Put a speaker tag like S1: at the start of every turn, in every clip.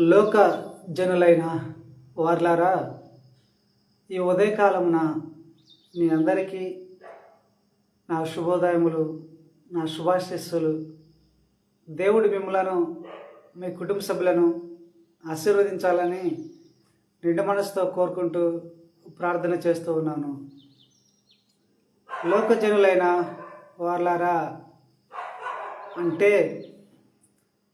S1: లోక జనులైన వార్లారా ఈ ఉదయకాలమున మీ అందరికీ నా శుభోదయములు నా శుభాశిస్సులు. దేవుడి మిమ్మలను మీ కుటుంబ సభ్యులను ఆశీర్వదించాలని నిండు మనసుతో కోరుకుంటూ ప్రార్థన చేస్తూ ఉన్నాను. లోక జనులైన వార్లారా అంటే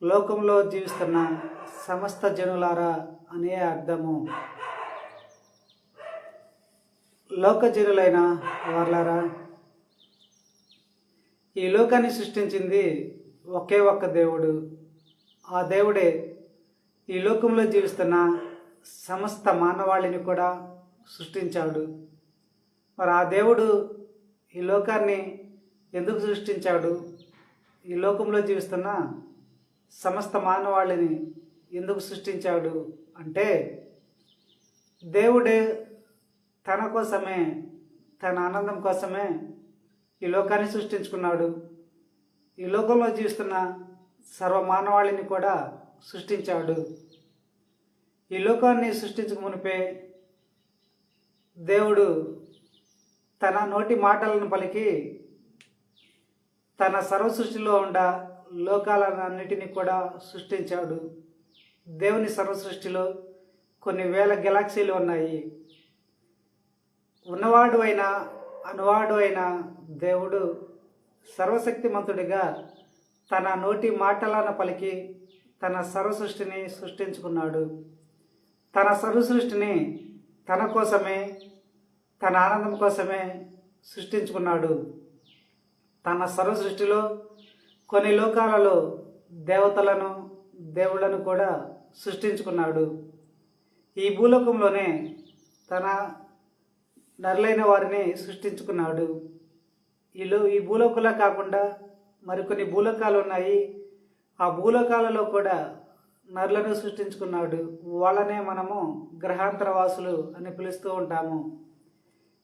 S1: లోకంలో జీవిస్తున్న సమస్త జనులారా అనే అర్థము. లోక జనులైన వార్లారా ఈ లోకాన్ని సృష్టించింది ఒకే ఒక్క దేవుడు. ఆ దేవుడే ఈ లోకంలో జీవిస్తున్న సమస్త మానవాళిని కూడా సృష్టించాడు. మరి ఆ దేవుడు ఈ లోకాన్ని ఎందుకు సృష్టించాడు? ఈ లోకంలో జీవిస్తున్న సమస్త మానవాళిని ఎందుకు సృష్టించాడు అంటే దేవుడే తన కోసమే తన ఆనందం కోసమే ఈ లోకాన్ని సృష్టించుకున్నాడు. ఈ లోకంలో జీవిస్తున్న సర్వ మానవాళిని కూడా సృష్టించాడు. ఈ లోకాన్ని సృష్టించక మునిపే దేవుడు తన నోటి మాటలను పలికి తన సర్వ సృష్టిలో ఉండ లోకాలన్నిటినీ కూడా సృష్టించాడు. దేవుని సర్వ సృష్టిలో కొన్ని వేల గెలాక్సీలు ఉన్నాయి. ఉన్నవాడు అయిన అనువాడు అయిన దేవుడు సర్వశక్తిమంతుడిగా తన నోటి మాటలను పలికి తన సర్వ సృష్టిని సృష్టించుకున్నాడు. తన సర్వ సృష్టిని తన కోసమే తన ఆనందం కోసమే సృష్టించుకున్నాడు. తన సర్వ సృష్టిలో కొన్ని లోకాలలో దేవతలను దేవుళ్ళను కూడా సృష్టించుకున్నాడు. ఈ భూలోకంలోనే తన నరులైన వారిని సృష్టించుకున్నాడు. ఈలో ఈ భూలోకంలో కాకుండా మరికొన్ని భూలోకాలు ఉన్నాయి. ఆ భూలోకాలలో కూడా నరులను సృష్టించుకున్నాడు. వాళ్ళనే మనము గ్రహాంతర వాసులు అని పిలుస్తూ ఉంటాము.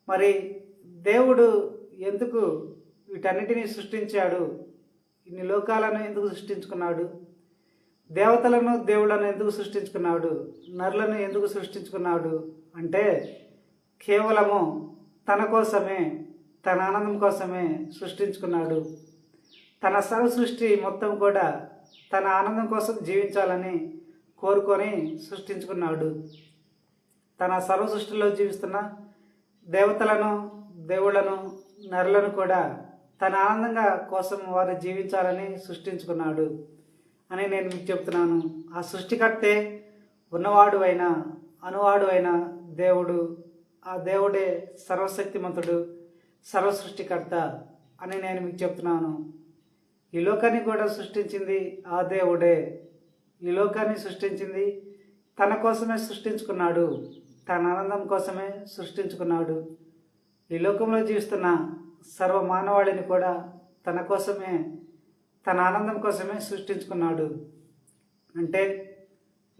S1: మరి దేవుడు ఎందుకు వీటన్నిటినీ సృష్టించాడు? ఇన్ని లోకాలను ఎందుకు సృష్టించుకున్నాడు? దేవతలను దేవుళ్ళను ఎందుకు సృష్టించుకున్నాడు? నరులను ఎందుకు సృష్టించుకున్నాడు? అంటే కేవలము తన కోసమే తన ఆనందం కోసమే సృష్టించుకున్నాడు. తన సర్వ సృష్టి మొత్తం కూడా తన ఆనందం కోసం జీవించాలని కోరుకొని సృష్టించుకున్నాడు. తన సర్వ సృష్టిలో జీవిస్తున్న దేవతలను దేవుళ్ళను నరులను కూడా తన ఆనందంగా కోసం వారు జీవించాలని సృష్టించుకున్నాడు. అని నేను మీకు చెప్తున్నాను. ఆ సృష్టికర్తే ఉన్నవాడు అయినా అనువాడు అయిన దేవుడు ఆ దేవుడే సర్వశక్తిమంతుడు సర్వ సృష్టికర్త అని నేను మీకు చెప్తున్నాను. ఈ లోకాన్ని కూడా సృష్టించింది ఆ దేవుడే. ఈ లోకాన్ని సృష్టించింది తన కోసమే సృష్టించుకున్నాడు. తన ఆనందం కోసమే సృష్టించుకున్నాడు. ఈ లోకంలో జీవిస్తున్న సర్వ మానవాళిని కూడా తన కోసమే తన ఆనందం కోసమే సృష్టించుకున్నాడు. అంటే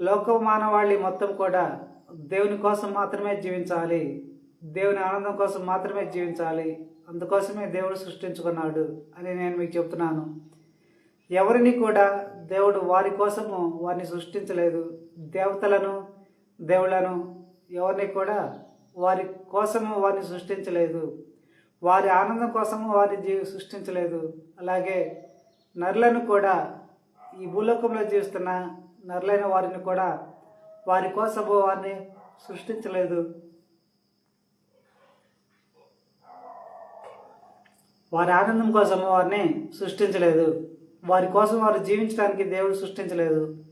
S1: లోక మానవాళి మొత్తం కూడా దేవుని కోసం మాత్రమే జీవించాలి. దేవుని ఆనందం కోసం మాత్రమే జీవించాలి. అందుకోసమే దేవుడు సృష్టించుకున్నాడు అని నేను మీకు చెప్తున్నాను. ఎవరిని కూడా దేవుడు వారి కోసము వారిని సృష్టించలేదు. దేవతలను దేవుళ్ళను ఎవరిని కూడా వారి కోసము వారిని సృష్టించలేదు. వారి ఆనందం కోసము వారిని జీవి సృష్టించలేదు. అలాగే నరులను కూడా ఈ భూలోకంలో జీవిస్తున్న నరులైన వారిని కూడా వారి కోసము వారిని సృష్టించలేదు. వారి ఆనందం కోసము వారిని సృష్టించలేదు. వారి కోసం వారు జీవించడానికి దేవుడు సృష్టించలేదు.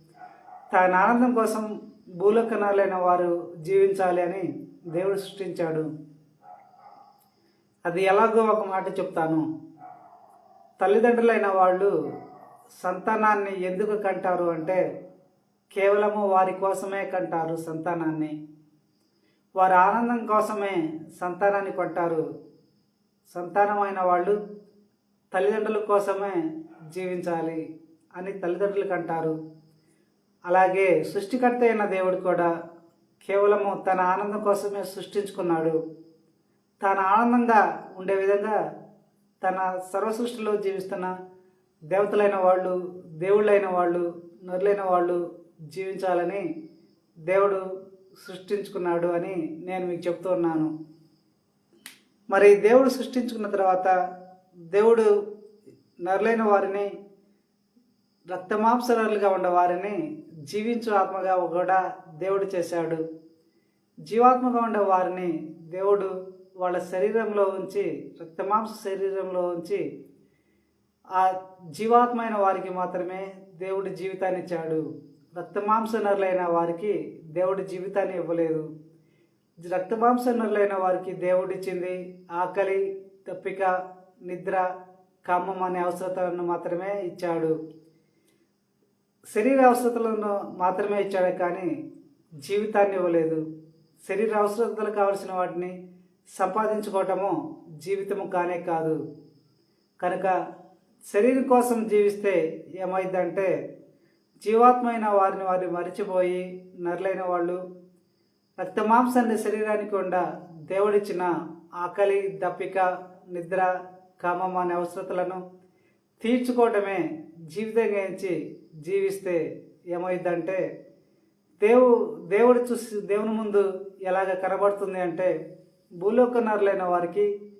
S1: తన ఆనందం కోసం భూలోకనాలైన వారు జీవించాలి అని దేవుడు సృష్టించాడు. అది ఎలాగో ఒక మాట చెప్తాను. తల్లిదండ్రులైన వాళ్ళు సంతానాన్ని ఎందుకు కంటారు అంటే కేవలము వారి కోసమే కంటారు సంతానాన్ని. వారి ఆనందం కోసమే సంతానాన్ని కొంటారు. సంతానమైన వాళ్ళు తల్లిదండ్రుల కోసమే జీవించాలి అని తల్లిదండ్రులు కంటారు. అలాగే సృష్టికర్త అయిన దేవుడు కూడా కేవలము తన ఆనందం కోసమే సృష్టించుకున్నాడు. తాను ఆనందంగా ఉండే విధంగా తన సర్వ సృష్టిలో జీవిస్తున్న దేవతలైన వాళ్ళు దేవుళ్ళైన వాళ్ళు నరులైన వాళ్ళు జీవించాలని దేవుడు సృష్టించుకున్నాడు అని నేను మీకు చెప్తూ ఉన్నాను. మరి దేవుడు సృష్టించుకున్న తర్వాత దేవుడు నరులైన వారిని రక్తమాంసరులుగా ఉన్న వారిని జీవించు ఆత్మగా కూడా దేవుడు చేశాడు. జీవాత్మగా ఉండే వారిని దేవుడు వాళ్ళ శరీరంలో ఉంచి రక్తమాంస శరీరంలో ఉంచి ఆ జీవాత్మైన వారికి మాత్రమే దేవుడి జీవితాన్ని ఇచ్చాడు. రక్తమాంస నరులైన వారికి దేవుడి జీవితాన్ని ఇవ్వలేదు. రక్తమాంస నరులైన వారికి దేవుడిచ్చింది ఆకలి తప్పిక నిద్ర కామం అనే అవసరతలను మాత్రమే ఇచ్చాడు. శరీర అవసరతలను మాత్రమే ఇచ్చాడు కానీ జీవితాన్ని ఇవ్వలేదు. శరీర అవసరతలు కావలసిన వాటిని సంపాదించుకోవటము జీవితము కానే కాదు. కనుక శరీరం కోసం జీవిస్తే ఏమైందంటే జీవాత్మైన వారిని వారిని మరిచిపోయి నరులైన వాళ్ళు రక్తమాంసాన్ని శరీరానికి ఉండ దేవుడిచ్చిన ఆకలి దప్పిక నిద్ర కామం అనే అవసరతలను తీర్చుకోవటమే జీవితం గురించి జీవిస్తే ఏమైందంటే దేవు దేవుడు చూసి దేవుని ముందు ఎలాగ కనబడుతుంది అంటే భూలోకనరులైన వారికి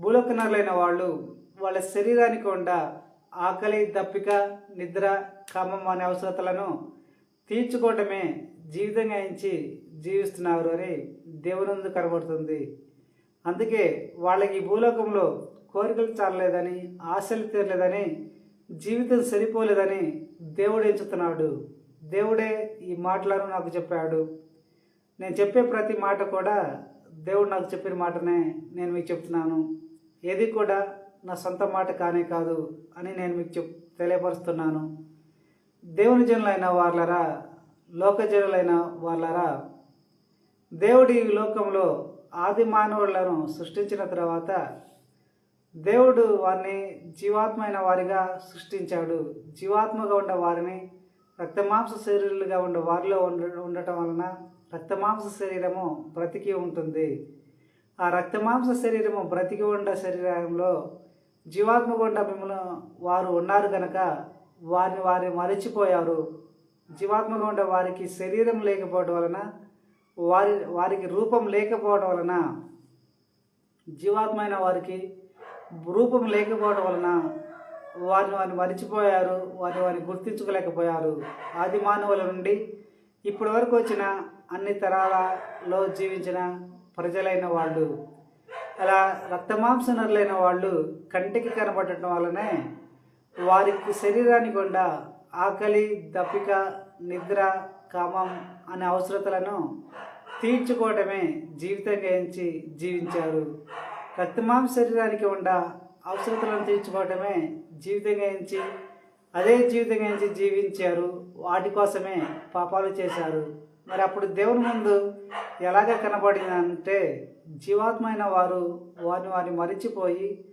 S1: భూలోకనరులైన వాళ్ళు వాళ్ళ శరీరానికి ఉండ ఆకలి దప్పిక నిద్ర కామం అనే అవసరతలను తీర్చుకోవటమే జీవితంగా ఎంచి జీవిస్తున్నారు అని దేవునందు కనబడుతుంది. అందుకే వాళ్ళకి భూలోకంలో కోరికలు చాలలేదని ఆశలు తీరలేదని జీవితం సరిపోలేదని దేవుడు ఎంచుతున్నాడు. దేవుడే ఈ మాటలను నాకు చెప్పాడు. నేను చెప్పే ప్రతి మాట కూడా దేవుడు నాకు చెప్పిన మాటనే నేను మీకు చెప్తున్నాను. ఏది కూడా నా సొంత మాట కానే కాదు అని నేను మీకు చెప్ తెలియపరుస్తున్నాను. దేవుని జనులైన వాళ్ళరా లోక జనులైన వాళ్ళరా దేవుడు ఈ లోకంలో ఆది మానవులను సృష్టించిన తర్వాత దేవుడు వారిని జీవాత్మైన వారిగా సృష్టించాడు. జీవాత్మగా ఉన్న వారిని రక్తమాంస శరీరులుగా ఉండే వారిలో ఉండ ఉండటం వలన రక్తమాంస శరీరము బ్రతికి ఉంటుంది. ఆ రక్తమాంస శరీరము బ్రతికి ఉండ శరీరంలో జీవాత్మ గుండా మిమ్మల్ని వారు ఉన్నారు కనుక వారిని వారిని మరచిపోయారు. జీవాత్మ గుండా వారికి శరీరం లేకపోవడం వలన వారి వారికి రూపం లేకపోవడం వలన జీవాత్మైన వారికి రూపం లేకపోవడం వలన వారిని వారిని మరిచిపోయారు వారిని వారిని గుర్తించుకోలేకపోయారు. ఆది మానవుల నుండి ఇప్పటి వరకు వచ్చిన అన్ని తరాలలో జీవించిన ప్రజలైన వాళ్ళు అలా రక్తమాంస నరులైన వాళ్ళు కంటికి కనబడటం వల్లనే వారికి శరీరానికి గుండా ఆకలి దప్పిక నిద్ర కామం అనే అవసరతలను తీర్చుకోవడమే జీవితం ఎంచి జీవించారు. రక్తమాంస శరీరానికి ఉండ అవసరతలను తీర్చుకోవటమే జీవితం ఎంచి అదే జీవితం నుంచి జీవించారు. వాటి కోసమే పాపాలు చేశారు. మరి అప్పుడు దేవుని ముందు ఎలాగ కనబడిందంటే జీవాత్మైన వారు వారిని వారిని మరిచిపోయి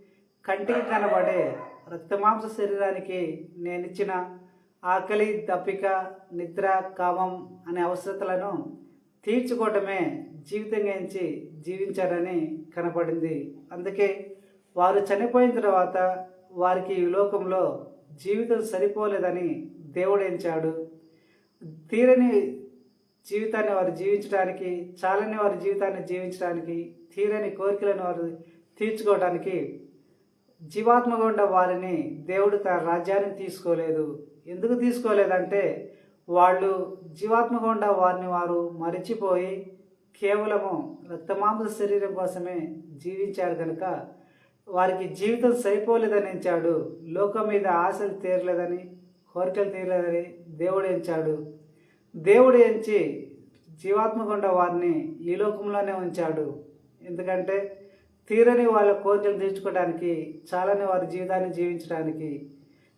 S1: కంటికి కనబడే రక్తమాంస శరీరానికి నేను ఇచ్చిన ఆకలి దప్పిక నిద్ర కామం అనే అవసరతలను తీర్చుకోవటమే జీవితం గురించి జీవించారని కనపడింది అందుకే వారు చనిపోయిన తర్వాత వారికి ఈ లోకంలో జీవితం సరిపోలేదని దేవుడు ఎంచాడు. తీరని జీవితాన్ని వారు జీవించడానికి చాలని వారి జీవితాన్ని జీవించడానికి తీరని కోరికలను వారు తీర్చుకోవడానికి జీవాత్మగా వారిని దేవుడు తన రాజ్యానికి తీసుకోలేదు. ఎందుకు తీసుకోలేదంటే వాళ్ళు జీవాత్మగుండ వారిని వారు మరిచిపోయి కేవలము రక్తమాంస శరీరం కోసమే జీవించారు కనుక వారికి జీవితం సరిపోలేదని ఎంచాడు లోకం మీద ఆశలు తీరలేదని కోరికలు తీరలేదని దేవుడు ఎంచాడు. దేవుడు ఎంచి జీవాత్మకుండా వారిని ఈ లోకంలోనే ఉంచాడు. ఎందుకంటే తీరని వాళ్ళ కోరికలు తీర్చుకోవడానికి చాలని వారి జీవితాన్ని జీవించడానికి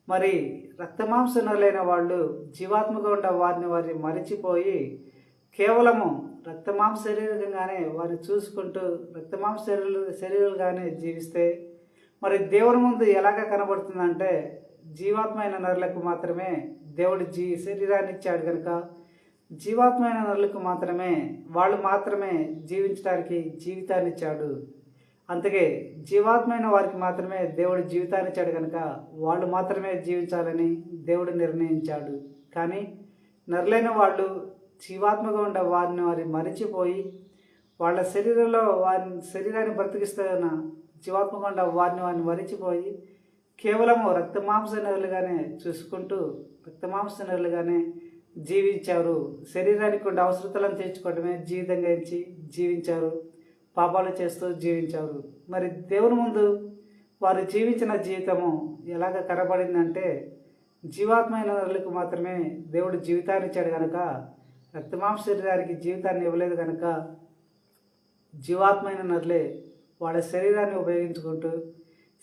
S1: మరి రక్తమాంసనులైన వాళ్ళు జీవాత్మగా ఉన్న వారిని వారిని మరిచిపోయి కేవలము రక్తమాంస శరీరంగానే వారిని చూసుకుంటూ రక్తమాంస శరీరాలు శరీరాలుగానే జీవిస్తే మరి దేవుని ముందు ఎలాగ కనబడుతుందంటే జీవాత్మైన నరులకు మాత్రమే దేవుడు జీ శరీరాన్ని ఇచ్చాడు కనుక జీవాత్మైన నరులకు మాత్రమే వాళ్ళు మాత్రమే జీవించడానికి జీవితాన్ని ఇచ్చాడు. అందుకే జీవాత్మైన వారికి మాత్రమే దేవుడు జీవితాన్ని ఇచ్చాడు కనుక వాళ్ళు మాత్రమే జీవించాలని దేవుడు నిర్ణయించాడు. కానీ నరులైన వాళ్ళు జీవాత్మగా ఉండే వారిని వారి మరిచిపోయి వాళ్ళ శరీరంలో వారి శరీరాన్ని బ్రతికిస్తున్న జీవాత్మగా ఉండే వారిని వారిని మరిచిపోయి కేవలము రక్తమాంస నదులుగానే చూసుకుంటూ రక్తమాంస నదులుగానే జీవించారు. శరీరానికి ఉండే అవసరతలను తీర్చుకోవడమే జీవితంగా ఎంచి జీవించారు. పాపాలు చేస్తూ జీవించారు. మరి దేవుని ముందు వారు జీవించిన జీవితము ఎలాగ కనబడిందంటే జీవాత్మైన నరులకు మాత్రమే దేవుడు జీవితాన్ని ఇచ్చాడు కనుక రక్తమాంస శరీరానికి జీవితాన్ని ఇవ్వలేదు కనుక జీవాత్మైన నరులే వాళ్ళ శరీరాన్ని ఉపయోగించుకుంటూ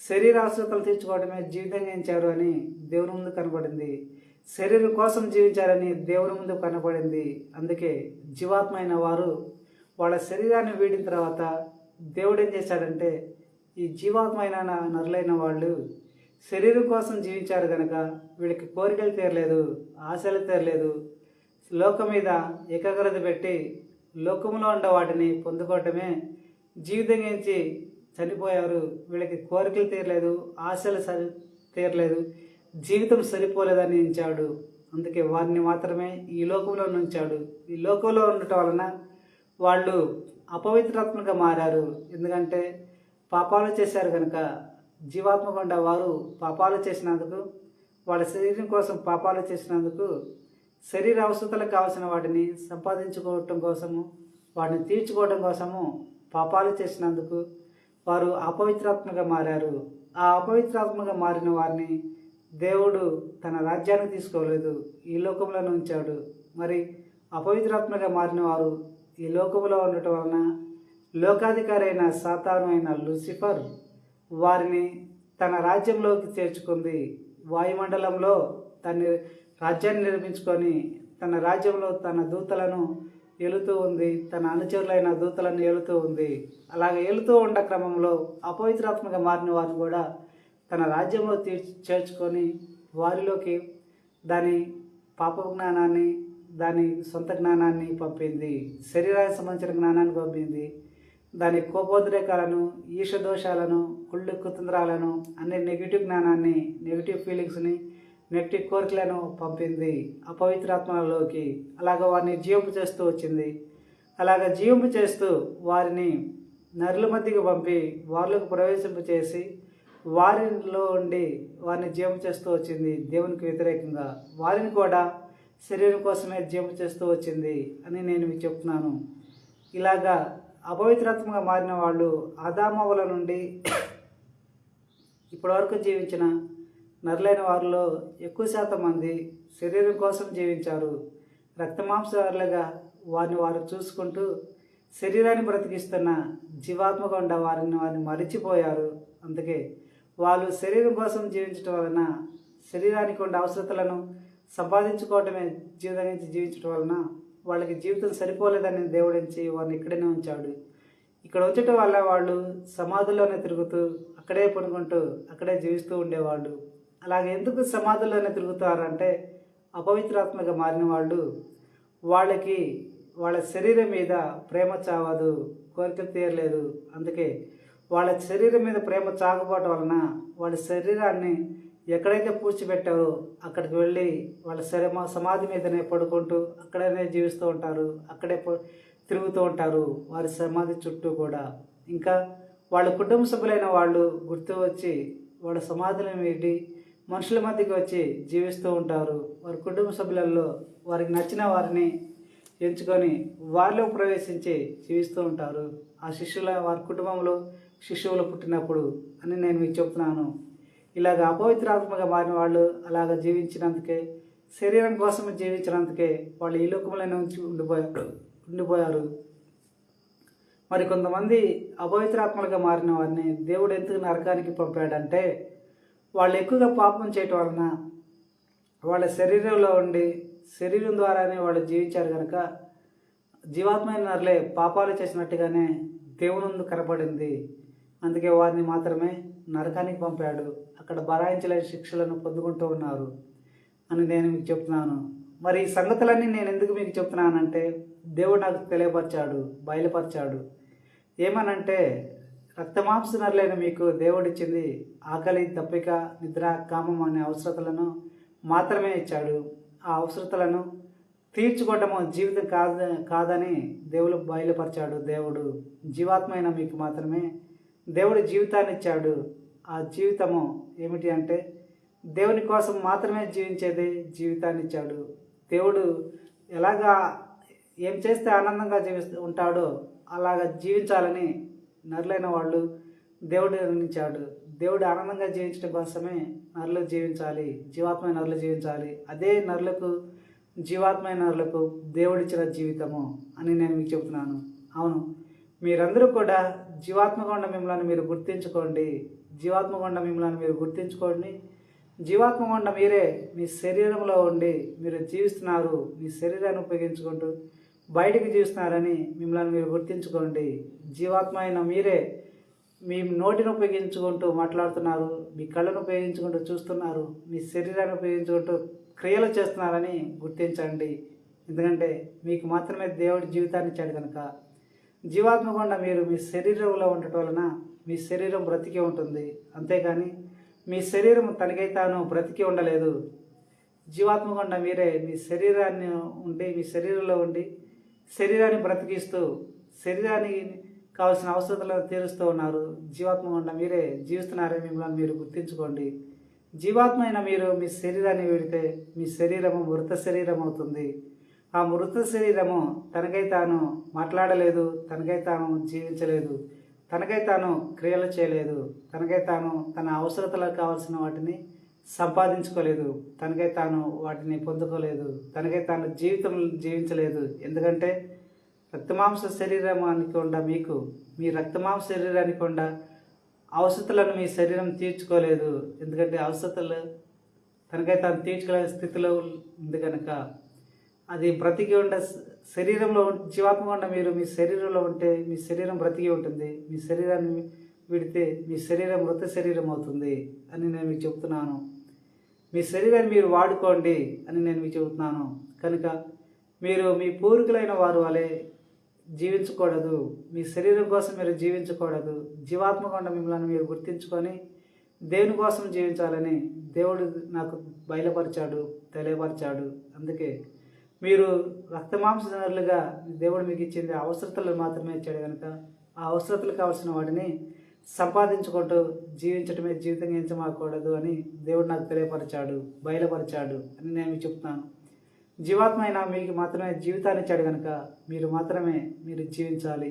S1: శరీర అవసరతలు తీర్చుకోవడమే జీవితంగా ఎంచారు అని దేవుని ముందు కనబడింది శరీరం కోసం జీవించారని దేవుని ముందు కనబడింది అందుకే జీవాత్మైన వారు వాళ్ళ శరీరాన్ని వీడిన తర్వాత దేవుడు ఏం చేశాడంటే ఈ జీవాత్మైన నరులైన వాళ్ళు శరీరం కోసం జీవించారు కనుక వీళ్ళకి కోరికలు తీరలేదు ఆశలు తీరలేదు లోకం మీద ఏకాగ్రత పెట్టి లోకంలో ఉండే వాటిని పొందుకోవటమే జీవితం గురించి చనిపోయారు. వీళ్ళకి కోరికలు తీరలేదు ఆశలు సరి తీరలేదు జీవితం సరిపోలేదని ఉంచాడు. అందుకే వారిని మాత్రమే ఈ లోకంలో ఉంచాడు. ఈ లోకంలో ఉండటం వలన వాళ్ళు అపవిత్రాత్మకంగా మారారు. ఎందుకంటే పాపాలు చేశారు కనుక జీవాత్మ వారు పాపాలు చేసినందుకు వాళ్ళ శరీరం కోసం పాపాలు చేసినందుకు శరీర అవసరతలకు కావలసిన వాటిని సంపాదించుకోవటం కోసము వాటిని తీర్చుకోవడం కోసము పాపాలు చేసినందుకు వారు అపవిత్రాత్మగా మారారు. ఆ అపవిత్రాత్మగా మారిన వారిని దేవుడు తన రాజ్యానికి తీసుకోలేదు ఈ లోకంలో ఉంచాడు. మరి అపవిత్రాత్మగా మారిన వారు ఈ లోకంలో ఉండటం వలన లోకాధికారి అయిన సాతాను అయిన లూసిఫర్ వారిని తన రాజ్యంలోకి చేర్చుకుంది. వాయుమండలంలో తన రాజ్యాన్ని నిర్మించుకొని తన రాజ్యంలో తన దూతలను ఏలుతూ ఉంది. తన అనుచరులైన దూతలను ఏలుతూ ఉంది. అలాగే ఏలుతూ ఉండ క్రమంలో అపవిత్రాత్మగా మారిన వారిని కూడా తన రాజ్యంలో తీర్చి చేర్చుకొని వారిలోకి దాని పాప జ్ఞానాన్ని దాని సొంత జ్ఞానాన్ని పంపింది. శరీరానికి సంబంధించిన జ్ఞానాన్ని పంపింది. దాని కోపోద్రేకాలను ఈష దోషాలను కుళ్ళు కుతంత్రాలను అన్ని నెగిటివ్ జ్ఞానాన్ని నెగిటివ్ ఫీలింగ్స్ని నెట్టి కోరికలను పంపింది అపవిత్రాత్మలలోకి అలాగ వారిని జీవింపు చేస్తూ వచ్చింది. అలాగ జీవింపు చేస్తూ వారిని నరుల మధ్యకి పంపి వారిలోకి ప్రవేశింపు చేసి వారిలో ఉండి వారిని జీవం చేస్తూ వచ్చింది. దేవునికి వ్యతిరేకంగా వారిని కూడా శరీరం కోసమే జీవం చేస్తూ వచ్చింది అని నేను మీకు చెప్తున్నాను. ఇలాగా అపవిత్రాత్మగా మారిన వాళ్ళు ఆదామవుల నుండి ఇప్పటివరకు జీవించిన నరులైన వారిలో ఎక్కువ శాతం మంది శరీరం కోసం జీవించారు. రక్తమాంసారులుగా వారిని వారు చూసుకుంటూ శరీరాన్ని బ్రతికిస్తున్న జీవాత్మగా ఉండ వారిని వారిని మరిచిపోయారు. అందుకే వాళ్ళు శరీరం కోసం జీవించడం వలన శరీరానికి ఉండే అవసరతలను సంపాదించుకోవటమే జీవితం నుంచి జీవించడం వలన వాళ్ళకి జీవితం సరిపోలేదని దేవుడించి వారిని ఇక్కడనే ఉంచాడు. ఇక్కడ ఉంచటం వల్ల వాళ్ళు సమాధుల్లోనే తిరుగుతూ అక్కడే పడుకుంటూ అక్కడే జీవిస్తూ ఉండేవాళ్ళు. అలాగే ఎందుకు సమాధుల్లోనే తిరుగుతారంటే అపవిత్రాత్మక మారిన వాళ్ళు వాళ్ళకి వాళ్ళ శరీరం మీద ప్రేమ చావదు కోరికలు తీరలేదు. అందుకే వాళ్ళ శరీరం మీద ప్రేమ చాకపోవటం వలన వాళ్ళ శరీరాన్ని ఎక్కడైతే పూడ్చిపెట్టారో అక్కడికి వెళ్ళి వాళ్ళ శరీమ సమాధి మీదనే పడుకుంటూ అక్కడనే జీవిస్తూ ఉంటారు అక్కడే తిరుగుతూ ఉంటారు వారి సమాధి చుట్టూ కూడా. ఇంకా వాళ్ళ కుటుంబ సభ్యులైన వాళ్ళు గుర్తు వచ్చి వాళ్ళ సమాధులను వీడి మనుషుల మధ్యకి వచ్చి జీవిస్తూ ఉంటారు. వారి కుటుంబ సభ్యులలో వారికి నచ్చిన వారిని ఎంచుకొని వారిలో ప్రవేశించి జీవిస్తూ ఉంటారు. ఆ శిష్యుల వారి కుటుంబంలో శిశువులు పుట్టినప్పుడు అని నేను మీకు చెప్తున్నాను. ఇలాగ అపవిత్రాత్మగా మారిన వాళ్ళు అలాగ జీవించినందుకే శరీరం కోసం జీవించినందుకే వాళ్ళు ఈ లోకంలోనే ఉంచి ఉండిపోయారు ఉండిపోయారు. మరి కొంతమంది అపవిత్రాత్మలుగా మారిన వారిని దేవుడు ఎందుకు నరకానికి పంపాడంటే వాళ్ళు ఎక్కువగా పాపం చేయటం వలన వాళ్ళ శరీరంలో ఉండి శరీరం ద్వారానే వాళ్ళు జీవించారు కనుక జీవాత్మైన నరులే పాపాలు చేసినట్టుగానే దేవునందు కనపడింది. అందుకే వారిని మాత్రమే నరకానికి పంపాడు. అక్కడ బరాయించలేని శిక్షలను పొందుకుంటూ ఉన్నారు అని నేను మీకు చెప్తున్నాను. మరి ఈ సంగతులన్నీ నేను ఎందుకు మీకు చెప్తున్నానంటే దేవుడు నాకు తెలియపరిచాడు బయలుపరిచాడు. ఏమనంటే రక్తమాంస నరులైన మీకు దేవుడిచ్చింది ఆకలి తప్పిక నిద్ర కామం అనే అవసరతలను మాత్రమే ఇచ్చాడు. ఆ అవసరతలను తీర్చుకోవటము జీవితం కాదు కాదని దేవుడు బయలుపరిచాడు. దేవుడు జీవాత్మైన మీకు మాత్రమే దేవుడు జీవితాన్ని ఇచ్చాడు. ఆ జీవితము ఏమిటి అంటే దేవుని కోసం మాత్రమే జీవించేది జీవితాన్ని ఇచ్చాడు. దేవుడు ఎలాగా ఏం చేస్తే ఆనందంగా జీవిస్తూ ఉంటాడో అలాగా జీవించాలని నరులైన వాళ్ళు దేవుడు నిర్ణయించాడు. దేవుడు ఆనందంగా జీవించడం కోసమే నరులు జీవించాలి జీవాత్మ నరులు జీవించాలి. అదే నరులకు జీవాత్మైన నరులకు దేవుడిచ్చిన జీవితము అని నేను మీకు చెబుతున్నాను. అవును మీరందరూ కూడా జీవాత్మకొండ మిమ్మల్ని మీరు గుర్తించుకోండి. జీవాత్మకొండ మిమ్మల్ని మీరు గుర్తించుకోండి. జీవాత్మకొండ మీరే మీ శరీరంలో ఉండి మీరు జీవిస్తున్నారు. మీ శరీరాన్ని ఉపయోగించుకుంటూ బయటికి జీవిస్తున్నారని మిమ్మల్ని మీరు గుర్తించుకోండి. జీవాత్మ అయిన మీరే మీ నోటిని ఉపయోగించుకుంటూ మాట్లాడుతున్నారు మీ కళ్ళను ఉపయోగించుకుంటూ చూస్తున్నారు మీ శరీరాన్ని ఉపయోగించుకుంటూ క్రియలు చేస్తున్నారని గుర్తించండి. ఎందుకంటే మీకు మాత్రమే దేవుడి జీవితాన్ని ఇచ్చాడు కనుక. జీవాత్మ గుండా మీరు మీ శరీరంలో ఉండటం వలన మీ శరీరం బ్రతికి ఉంటుంది. అంతేకాని మీ శరీరం తనకై తాను బ్రతికి ఉండలేదు. జీవాత్మ గుండా మీరే మీ శరీరాన్ని ఉండి మీ శరీరంలో ఉండి శరీరాన్ని బ్రతికిస్తూ శరీరానికి కావాల్సిన అవసరాలను తీరుస్తూ ఉన్నారు. జీవాత్మ ఉన్న మీరే జీవిస్తున్నారని మిమ్మల్ని మీరు గుర్తించుకోండి. జీవాత్మ అయిన మీరు మీ శరీరాన్ని వీడితే మీ శరీరము మృత శరీరం అవుతుంది ఆ మృత శరీరము తనకై తాను మాట్లాడలేదు తనకై తాను జీవించలేదు తనకై తాను క్రియలు చేయలేదు తనకై తాను తన అవసరతలకు కావాల్సిన వాటిని సంపాదించుకోలేదు. తనకై తాను వాటిని పొందుకోలేదు. తనకై తాను జీవితం జీవించలేదు. ఎందుకంటే రక్తమాంస శరీరానికి ఉండ మీకు మీ రక్తమాంస శరీరానికి ఉండ అవసతులను మీ శరీరం తీర్చుకోలేదు. ఎందుకంటే అవసతులు తనకై తాను తీర్చుకోలేని స్థితిలో ఉంది కనుక అది బ్రతికి ఉండ శరీరంలో జీవాత్మ ఉండ మీరు మీ శరీరంలో ఉంటే మీ శరీరం బ్రతికి ఉంటుంది. మీ శరీరాన్ని విడితే మీ శరీరం మృత శరీరం అవుతుంది అని నేను మీకు చెప్తున్నాను. మీ శరీరాన్ని మీరు వాడుకోండి అని నేను మీకు చెబుతున్నాను. కనుక మీరు మీ పూర్వీకులైన వారు వలె జీవించకూడదు. మీ శరీరం కోసం మీరు జీవించకూడదు. జీవాత్మకుండా మిమ్మల్ని మీరు గుర్తించుకొని దేవుని కోసం జీవించాలని దేవుడు నాకు బయలుపరిచాడు తెలియపరిచాడు. అందుకే మీరు రక్తమాంసలుగా దేవుడు మీకు ఇచ్చింది అవసరతలు మాత్రమే ఇచ్చాడు కనుక ఆ అవసరతలు కావాల్సిన వాటిని సంపాదించుకుంటూ జీవించడమే జీవితం ఎంచమాకూడదు అని దేవుడు నాకు తెలియపరిచాడు బయలుపరిచాడు అని నేను చెప్తాను చెప్తున్నాను. జీవాత్మ అయినా మీకు మాత్రమే జీవితాన్ని ఇచ్చాడు కనుక మీరు మాత్రమే మీరు జీవించాలి.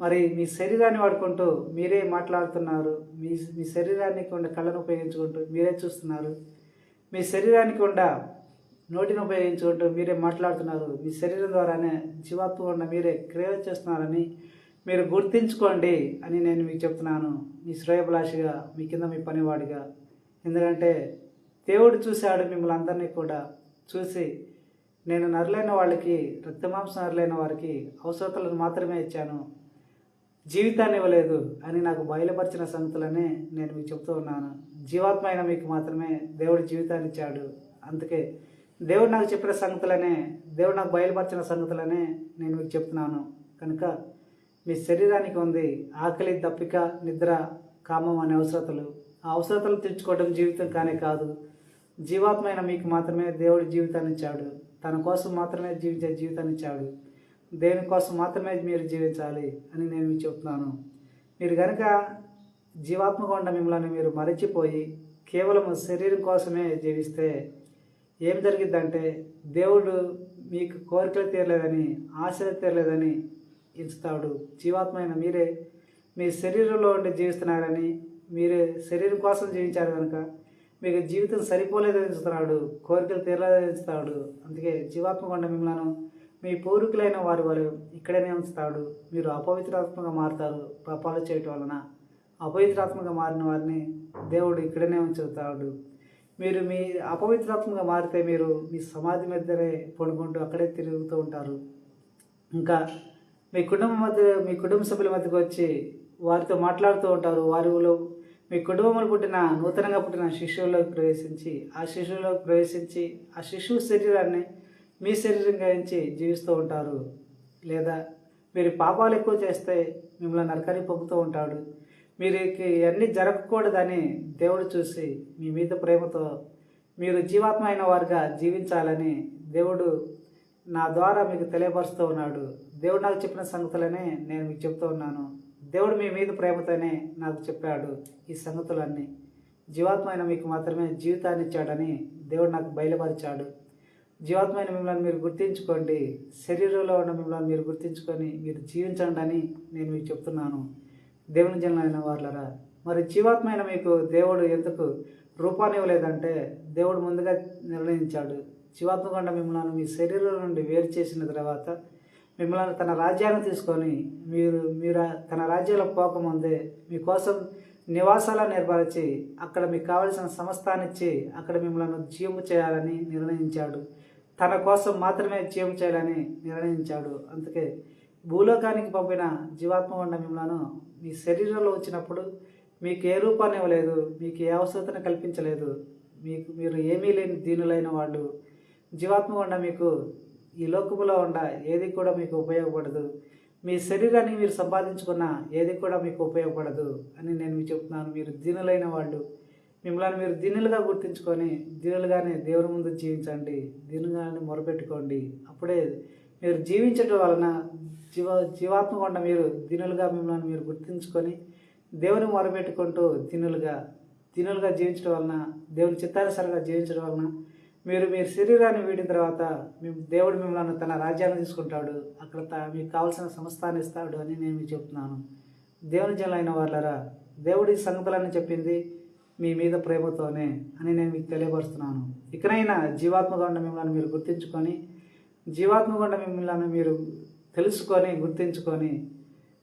S1: మరి మీ శరీరాన్ని వాడుకుంటూ మీరే మాట్లాడుతున్నారు మీ మీ శరీరానికి ఉండే కళ్ళను ఉపయోగించుకుంటూ మీరే చూస్తున్నారు మీ శరీరానికి ఉండ నోటిని ఉపయోగించుకుంటూ మీరే మాట్లాడుతున్నారు మీ శరీరం ద్వారానే జీవాత్మ ఉన్న మీరే క్రియలు చేస్తున్నారని మీరు గుర్తించుకోండి అని నేను మీకు చెప్తున్నాను. మీ శ్రేయభిలాషిగా మీ కింద మీ పనివాడిగా. ఎందుకంటే దేవుడు చూశాడు మిమ్మల్ని అందరినీ కూడా. చూసి నేను నరులైన వాళ్ళకి రక్తమాంసం నరులైన వారికి అవసరతలను మాత్రమే ఇచ్చాను. జీవితాన్ని ఇవ్వలేదు అని నాకు బయలుపరిచిన సంగతులనే నేను మీకు చెప్తూ ఉన్నాను. జీవాత్మ అయిన మీకు మాత్రమే దేవుడు జీవితాన్ని ఇచ్చాడు. అందుకే దేవుడు నాకు చెప్పిన సంగతులనే దేవుడు నాకు బయలుపరిచిన సంగతులనే నేను మీకు చెప్తున్నాను. కనుక మీ శరీరానికి ఉంది ఆకలి దప్పిక నిద్ర కామం అనే అవసరతలు. ఆ అవసరతలు తీర్చుకోవడం జీవితం కానే కాదు. జీవాత్మైన మీకు మాత్రమే దేవుడు జీవితాన్ని ఇచ్చాడు. తన కోసం మాత్రమే జీవించే జీవితాన్ని ఇచ్చాడు. దేని కోసం మాత్రమే మీరు జీవించాలి అని నేను మీకు చెప్తున్నాను. మీరు కనుక జీవాత్మగా ఉండ మిమ్మల్ని మీరు మరచిపోయి కేవలం శరీరం కోసమే జీవిస్తే ఏం జరిగిద్దంటే దేవుడు మీకు కోరికలు తీరలేదని ఆశలు తీరలేదని ఎంచుతాడు జీవాత్మైన మీరే. మీ శరీరంలో ఉండి జీవిస్తున్నారని మీరే శరీరం కోసం జీవించారు కనుక మీకు జీవితం సరిపోలేదని ఇస్తున్నాడు కోరికలు తీరలేదని ఇస్తాడు అందుకే జీవాత్మ కొండ మిమ్మల్ని మీ పూర్వీకులైన వారి వలె ఇక్కడనే ఉంచుతాడు. మీరు అపవిత్రాత్మగా మారుతారు. పాపాలు చేయటం వలన అపవిత్రాత్మగా మారిన వారిని దేవుడు ఇక్కడనే ఉంచుతాడు. మీరు మీ అపవిత్రాత్మగా మారితే మీరు మీ సమాధి మధ్యనే పడుకుంటూ అక్కడే తిరుగుతూ ఉంటారు. ఇంకా మీ కుటుంబం మధ్య మీ కుటుంబ సభ్యుల మధ్యకు వచ్చి వారితో మాట్లాడుతూ ఉంటారు. వారిలో మీ కుటుంబంలో పుట్టిన నూతనంగా పుట్టిన శిశువులోకి ప్రవేశించి ఆ శిశువులోకి ప్రవేశించి ఆ శిశువు శరీరాన్ని మీ శరీరంగా ఎంచి జీవిస్తూ ఉంటారు. లేదా మీరు పాపాలు ఎక్కువ చేస్తే మిమ్మల్ని నరకాన్ని పంపుతూ ఉంటాడు. మీరు అన్నీ జరగకూడదని దేవుడు చూసి మీ మీద ప్రేమతో మీరు జీవాత్మ అయిన వారుగా జీవించాలని దేవుడు నా ద్వారా మీకు తెలియపరుస్తూ ఉన్నాడు. దేవుడు నాకు చెప్పిన సంగతులనే నేను మీకు చెప్తూ ఉన్నాను. దేవుడు మీ మీద ప్రేమతోనే నాకు చెప్పాడు ఈ సంగతులన్నీ. జీవాత్మైన మీకు మాత్రమే జీవితాన్ని ఇచ్చాడని దేవుడు నాకు బయలుపరిచాడు. జీవాత్మైన మిమ్మల్ని మీరు గుర్తించుకోండి. శరీరంలో ఉన్న మిమ్మల్ని మీరు గుర్తించుకొని మీరు జీవించండి అని నేను మీకు చెప్తున్నాను. దేవుని జనులైన వాళ్ళరా మరి జీవాత్మైన మీకు దేవుడు ఎందుకు రూపాన్ని ఇవ్వలేదంటే దేవుడు ముందుగా నిర్ణయించాడు. జీవాత్మకుండా మిమ్మల్ని మీ శరీరం నుండి వేరు చేసిన తర్వాత మిమ్మల్ని తన రాజ్యాన్ని తీసుకొని మీరు మీరు తన రాజ్యంలో పోకముందే మీకోసం నివాసాలను ఏర్పరిచి అక్కడ మీకు కావలసిన సమస్తాన్ని అక్కడ మిమ్మల్ని జీవము చేయాలని నిర్ణయించాడు. తన కోసం మాత్రమే జీవం చేయాలని నిర్ణయించాడు. అందుకే భూలోకానికి పంపిన జీవాత్మ ఉండ మిమ్మల్ని మీ శరీరంలో వచ్చినప్పుడు మీకు ఏ రూపాన్ని ఇవ్వలేదు మీకు ఏ అవసరతను కల్పించలేదు మీకు మీరు ఏమీ లేని దీనులైన వాళ్ళు జీవాత్మ ఉండ మీకు ఈ లోకములో ఉండ ఏది కూడా మీకు ఉపయోగపడదు. మీ శరీరాన్ని మీరు సంపాదించుకున్న ఏది కూడా మీకు ఉపయోగపడదు అని నేను మీకు చెప్తున్నాను. మీరు దీనులైన వాళ్ళు మిమ్మల్ని మీరు దీనులుగా గుర్తించుకొని దీనులుగానే దేవుని ముందు జీవించండి దీనుగానే మొరపెట్టుకోండి. అప్పుడే మీరు జీవించడం వలన జీవ జీవాత్మ కొండ మీరు దీనులుగా మిమ్మల్ని మీరు గుర్తించుకొని దేవుని మొరపెట్టుకుంటూ దీనులుగా దీనులుగా జీవించడం వలన దేవుని చిత్తానుసారంగా జీవించడం వలన మీరు మీ శరీరాన్ని వీడిన తర్వాత మీ దేవుడు మిమ్మల్ని తన రాజ్యాన్ని తీసుకుంటాడు. అక్కడ మీకు కావాల్సిన సంస్థాన్ని ఇస్తాడు అని నేను మీకు చెప్తున్నాను. దేవుని జనులైన వాళ్ళరా దేవుడి సంగతులని చెప్పింది మీ మీద ప్రేమతోనే అని నేను మీకు తెలియపరుస్తున్నాను. ఇకనైనా జీవాత్మగుండ మిమ్మల్ని మీరు గుర్తించుకొని జీవాత్మగుండ మిమ్మల్ని మీరు తెలుసుకొని గుర్తించుకొని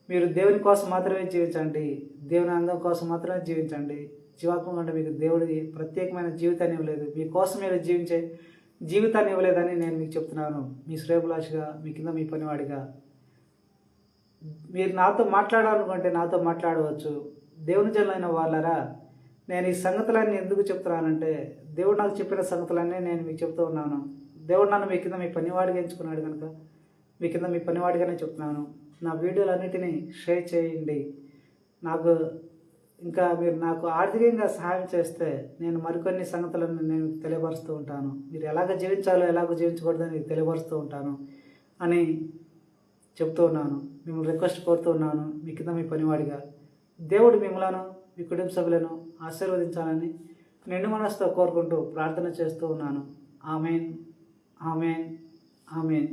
S1: మీరు దేవుని కోసం మాత్రమే జీవించండి. దేవుని అందం కోసం మాత్రమే జీవించండి. జీవాత్మ అంటే మీకు దేవుడి ప్రత్యేకమైన జీవితాన్ని ఇవ్వలేదు. మీకోసం మీరు జీవించే జీవితాన్ని ఇవ్వలేదని నేను మీకు చెప్తున్నాను. మీ శ్రేయభిలాషిగా మీ కింద మీ పనివాడిగా. మీరు నాతో మాట్లాడాలనుకుంటే నాతో మాట్లాడవచ్చు. దేవుని జనులైన వాళ్ళరా నేను ఈ సంగతులన్నీ ఎందుకు చెప్తున్నానంటే దేవుడు నాకు చెప్పిన సంగతులన్నీ నేను మీకు చెప్తూ ఉన్నాను. దేవుడు నన్ను మీ కింద మీ పనివాడిగా ఎంచుకున్నాడు కనుక మీ కింద మీ పనివాడిగానే చెప్తున్నాను. నా వీడియోలన్నిటినీ షేర్ చేయండి. నాకు ఇంకా మీరు నాకు ఆర్థికంగా సహాయం చేస్తే నేను మరికొన్ని సంగతులను నేను తెలియపరుస్తూ ఉంటాను. మీరు ఎలాగ జీవించాలో ఎలాగ జీవించకూడదని మీకు తెలియపరుస్తూ ఉంటాను అని చెప్తూ ఉన్నాను. మిమ్మల్ని రిక్వెస్ట్ కోరుతూ ఉన్నాను. మీ కింద మీ పనివాడిగా. దేవుడు మిమ్మలను మీ కుటుంబ సభ్యులను ఆశీర్వదించాలని నిండు మనసుతో కోరుకుంటూ ప్రార్థన చేస్తూ ఉన్నాను. ఆమెన్. ఆమెన్. ఆమెన్.